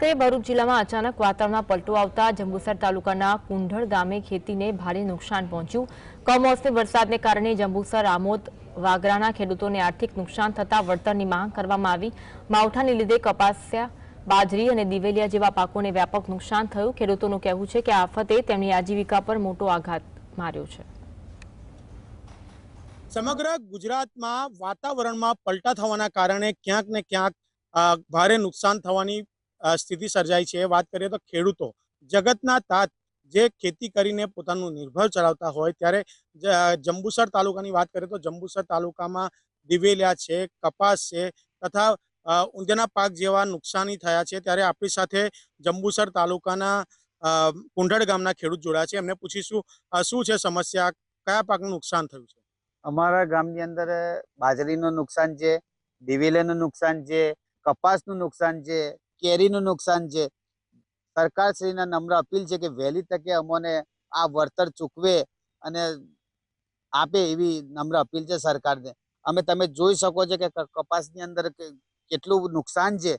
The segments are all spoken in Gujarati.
તે ભરૂચ જિલ્લામાં અચાનક વાતાવરણમાં પલટો આવતા જંબુસર તાલુકાના કુંઢળ ગામે ખેતીને ભારે નુકસાન પહોંચ્યું. કમોસમી વરસાદને કારણે જંબુસર, આમોદ, વાગરાના ખેડૂતોને આર્થિક નુકસાન થતા વળતરની માંગ કરવામાં આવી. માવઠાને લીધે કપાસ્યા, બાજરી અને દિવેલિયા જેવા પાકોને વ્યાપક નુકસાન થયું. ખેડૂતોનું કહેવું છે કે આફતે તેમની આજીવિકા પર મોટો આઘાત માર્યો છે. સમગ્ર ગુજરાતમાં વાતાવરણમાં પલટા થવાના કારણે ક્યાંક ને ક્યાંક ભારે નુકસાન થવાની સ્થિતિ સર્જાઈ છે. વાત કરીએ તો ખેડૂતો. જગતના તાત જે ખેતી કરીને પોતાનું નિર્ભર ચલાવતા હોય ત્યારે જંબુસર તાલુકાની વાત કરીએ તો જંબુસર તાલુકામાં દિવેલિયા છે, કપાસ છે તથા ઊંધિયાના પાક જેવા નુકસાની થયા છે. ત્યારે આપણી સાથે જંબુસર તાલુકાના કુંઢળ ગામના ખેડૂત જોડાયા છે. એમને પૂછીશું શું છે સમસ્યા? કયા પાકનું નુકસાન થયું છે? અમારા ગામની અંદર બાજરીનું નુકસાન છે, દિવેલાનું નુકસાન છે, કપાસનું નુકસાન છે કેરીનું નુકસાન છે. સરકારશ્રીના નમ્ર અપીલ છે કે વહેલી તકે અમોને આ વળતર ચૂકવે અને આપે એવી નમ્ર અપીલ છે સરકારને. અમે તમે જોઈ શકો છો કે કપાસની અંદર કેટલું નુકસાન છે.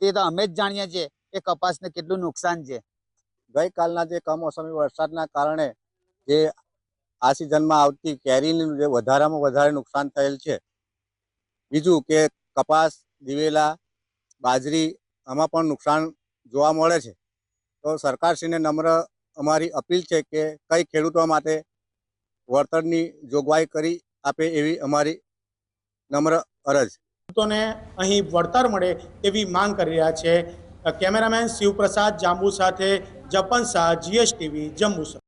તે તો અમે જ જાણીએ છીએ કે કપાસને કેટલું નુકસાન છે. ગઈકાલના જે કમોસમી વરસાદના કારણે જે આ સિઝનમાં આવતી કેરીનું જે વધારામાં વધારે નુકસાન થયેલ છે. બીજું કે કપાસ, દિવેલા, બાજરી આમાં પણ નુકસાન જોવા મળે છે. તો સરકારશ્રીને નમ્ર અમારી અપીલ છે કે કઈ ખેડૂતો માટે વળતરની જોગવાઈ કરી આપે એવી અમારી નમ્ર અરજ. ખેડૂતોને અહીં વળતર મળે તેવી માંગ કરી રહ્યા છે. કેમેરામેન શિવપ્રસાદ જાંબુ સાથે જપન શાહ જીએસટીવી જંબુસર